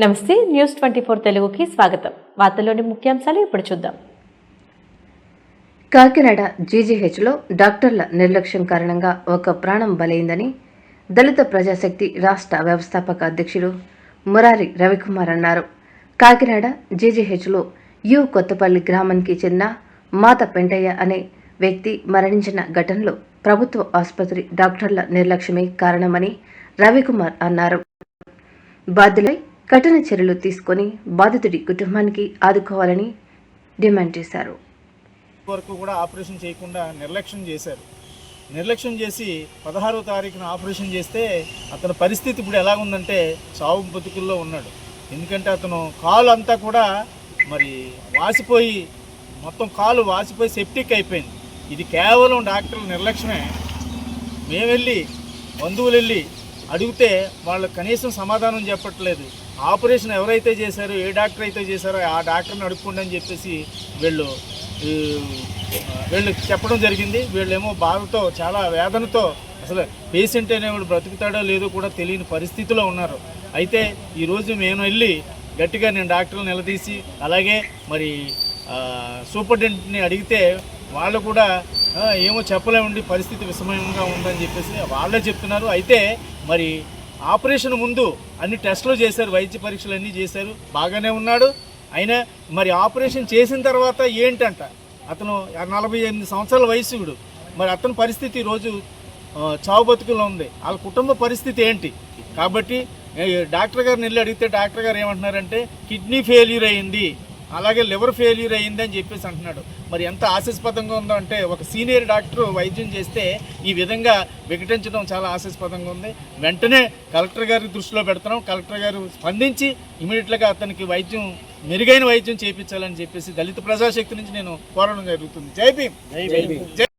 నమస్తే news twenty four తెలుగుకి స్వాగతం. వార్తల్లోని ముఖ్యాంశాలు ఇప్పుడు చూద్దాం. కాకినాడ జీజీహెచ్లో డాక్టర్ల నిర్లక్ష్యం కారణంగా ఒక ప్రాణం బలైందని దళిత ప్రజాశక్తి రాష్ట్ర వ్యవస్థాపక అధ్యక్షుడు మురారి రవికుమార్ అన్నారు. కాకినాడ జీజీహెచ్లో యు కొత్తపల్లి గ్రామానికి చెందిన మాత పెంటయ్య అనే వ్యక్తి మరణించిన ఘటనలో ప్రభుత్వ ఆసుపత్రి డాక్టర్ల నిర్లక్ష్యమే కారణమని రవికుమార్ అన్నారు. బాధ్యులై కఠిన చర్యలు తీసుకొని బాధితుడి కుటుంబానికి ఆదుకోవాలని డిమాండ్ చేశారు. వరకు కూడా ఆపరేషన్ చేయకుండా నిర్లక్ష్యం చేశారు. నిర్లక్ష్యం చేసి పదహారో తారీఖున ఆపరేషన్ చేస్తే అతని పరిస్థితి ఇప్పుడు ఎలా ఉందంటే చావు బతుకుల్లో ఉన్నాడు. ఎందుకంటే అతను కాలు అంతా కూడా మరి వాసిపోయి మొత్తం కాలు వాసిపోయి సెప్టిక్ అయిపోయింది. ఇది కేవలం డాక్టర్ల నిర్లక్ష్యమే. మేము వెళ్ళి బంధువులు వెళ్ళి అడిగితే వాళ్ళు కనీసం సమాధానం చెప్పట్లేదు. ఆపరేషన్ ఎవరైతే చేశారో ఏ డాక్టర్ అయితే చేశారో ఆ డాక్టర్ని అడుక్కోండి అని చెప్పేసి వీళ్ళు వీళ్ళు చెప్పడం జరిగింది. వీళ్ళేమో బాధతో చాలా వేదనతో అసలు పేషెంట్ అనేవాడు బ్రతుకుతాడో లేదో కూడా తెలియని పరిస్థితిలో ఉన్నారు. అయితే ఈరోజు నేను వెళ్ళి గట్టిగా నేను డాక్టర్లు నిలదీసి అలాగే మరి సూపరింటెండెంట్ని అడిగితే వాళ్ళు కూడా ఏమో చెప్పలేమండి పరిస్థితి విషమయంగా ఉందని చెప్పేసి వాళ్ళే చెప్తున్నారు. అయితే మరి ఆపరేషన్ ముందు అన్ని టెస్టులు చేశారు వైద్య పరీక్షలు అన్నీ చేశారు బాగానే ఉన్నాడు. అయినా మరి ఆపరేషన్ చేసిన తర్వాత ఏంటంట? అతను నలభై ఎనిమిది సంవత్సరాల వయసుడు మరి అతని పరిస్థితి ఈరోజు చావు బతుకులో ఉంది. వాళ్ళ కుటుంబ పరిస్థితి ఏంటి? కాబట్టి డాక్టర్ గారిని వెళ్ళి అడిగితే డాక్టర్ గారు ఏమంటున్నారంటే కిడ్నీ ఫెయిల్యూర్ అయింది. అలాగే లివర్ ఫెయిల్యూర్ అయ్యిందని చెప్పేసి అంటున్నాడు. మరి ఎంత ఆశాస్పదంగా ఉందో అంటే ఒక సీనియర్ డాక్టర్ వైద్యం చేస్తే ఈ విధంగా వికటించడం చాలా ఆశాస్పదంగా ఉంది. వెంటనే కలెక్టర్ గారి దృష్టిలో పెడుతున్నాం. కలెక్టర్ గారు స్పందించి ఇమీడియట్గా అతనికి వైద్యం మెరుగైన వైద్యం చేయించాలని చెప్పేసి దళిత ప్రజాశక్తి నుంచి నేను కోరడం జరుగుతుంది. జై భీమ్. జై భీమ్. జై